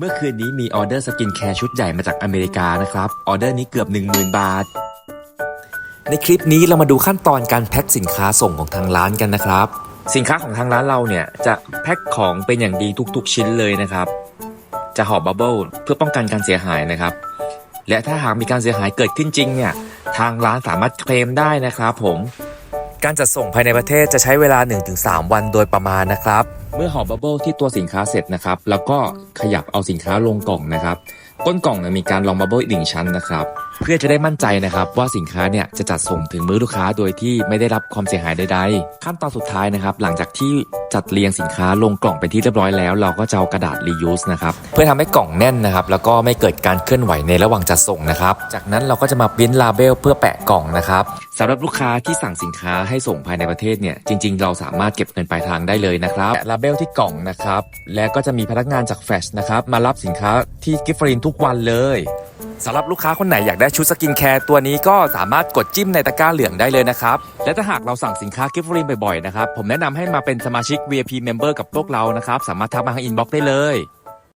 เมื่อคืนนี้มีออเดอร์สกินแคร์ชุดใหญ่มาจากอเมริกานะครับ ออเดอร์นี้เกือบ 10,000 บาท ในคลิปนี้เรามาดูขั้นตอนการแพ็คสินค้าส่งของทางร้านกันนะครับ สินค้าของทางร้านเราเนี่ยจะแพ็คของเป็นอย่างดีทุกๆ ชิ้นเลยนะครับ จะห่อบับเบิลเพื่อป้องกันการเสียหายนะครับ และถ้าหากมีการเสียหายเกิดขึ้นจริงเนี่ยทางร้านสามารถเคลมได้นะครับผม การจัดส่งภายในประเทศจะใช้เวลา 1-3 วันโดยประมาณนะครับ เมื่อห่อบับเบิลที่ตัวสินค้าเสร็จนะครับ แล้วก็ขยับเอาสินค้าลงกล่องนะครับ ก้นกล่องมีการรองบับเบิลอีกหนึ่งชั้นนะครับเพื่อจะได้มั่นใจนะครับว่าสินค้าเนี่ยจะจัดส่งถึงมือลูกค้าโดยที่ไม่ได้รับความเสียหายใดๆ ขั้นตอนสุดท้ายนะครับ หลังจากที่จัดเรียงสินค้าลงกล่องเป็นที่เรียบร้อยแล้ว เราก็จะเอากระดาษ reuse นะครับเพื่อทำให้กล่องแน่นนะครับแล้วก็ไม่เกิดการเคลื่อนไหวในระหว่างจัดส่งนะครับจากนั้นเราก็จะมาปริ้นลาเบลเพื่อแปะกล่องนะครับสำหรับลูกค้าที่สั่งสินค้าให้ส่งภายในประเทศเนี่ยจริง ๆ เราสามารถเก็บเงินปลายทางได้เลยนะครับแปะลาเบลที่กล่องนะครับและก็จะมีพนักงานจากแฟชนะครับมารับสินค้าที่กิฟฟรินทุกวันเลย สำหรับลูกค้าคนไหนอยากได้ชุดสกินแคร์ตัวนี้ก็สามารถกดจิ้มในตะกร้าเหลืองได้เลยนะครับ และถ้าหากเราสั่งสินค้ากิฟต์ฟรีบ่อยๆนะครับ ผมแนะนำให้มาเป็นสมาชิก VIP Member กับพวกเรานะครับ สามารถทักมาทางอินบ็อกซ์ได้เลย